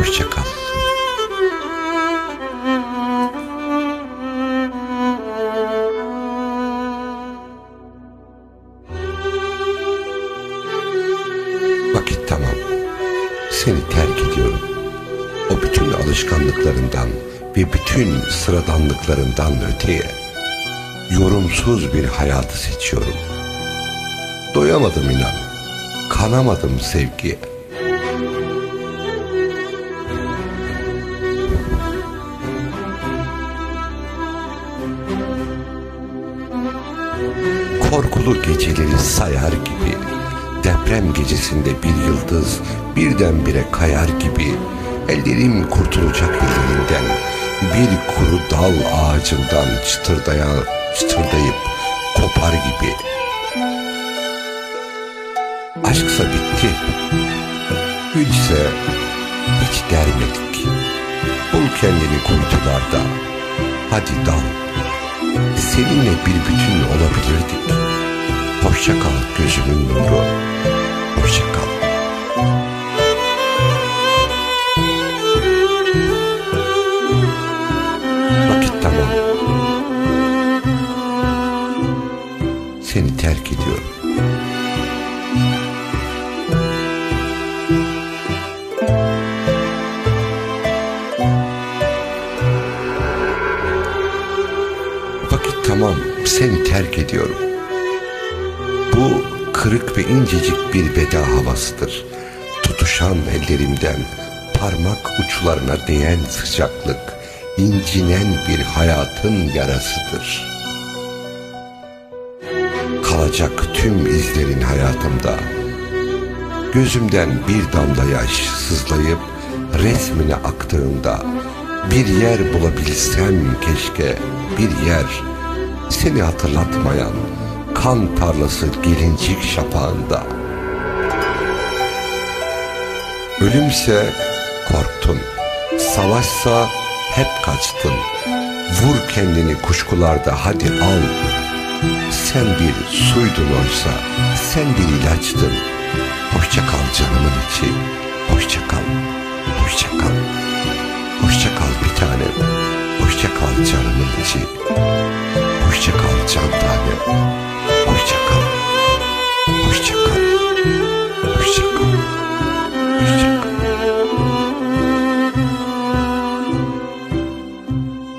Hoşça kal. Vakit tamam. Seni terk ediyorum. O bütün alışkanlıklarından ve bütün sıradanlıklarından öteye yorumsuz bir hayatı seçiyorum. Doyamadım inan. Kanamadım sevgiye. Korkulu geceleri sayar gibi Deprem gecesinde bir yıldız birdenbire kayar gibi Ellerim kurtulacak ellerinden Bir kuru dal ağacından çıtırdaya, çıtırdayıp kopar gibi. Aşksa bitti Gülse hiç dermedik. Bul kendini kuytularda Hadi dal Seninle bir bütün olabilirdik Hoşça kal gözümün nuru. Hoşça kal. Vakit tamam. Seni terk ediyorum tamam seni terk ediyorum. Bu kırık ve incecik bir veda havasıdır. Tutuşan ellerimden parmak uçlarına değen sıcaklık incinen bir hayatın yarasıdır. Kalacak tüm izlerin hayatımda. Gözümden bir damla yaş sızlayıp resmine aktığında bir yer bulabilsem keşke bir yer seni hatırlatmayan kan tarlası gelincik şapağında. Ölümse korktun, savaşsa hep kaçtın. Vur kendini kuşkularda hadi al. Sen bir suydun oysa, sen bir ilaçtın. Hoşça kal canımın içi, hoşça kal, hoşça kal. Hoşça kal bir tanem, hoşça kal canımın içi. Hoşça kal can tanem,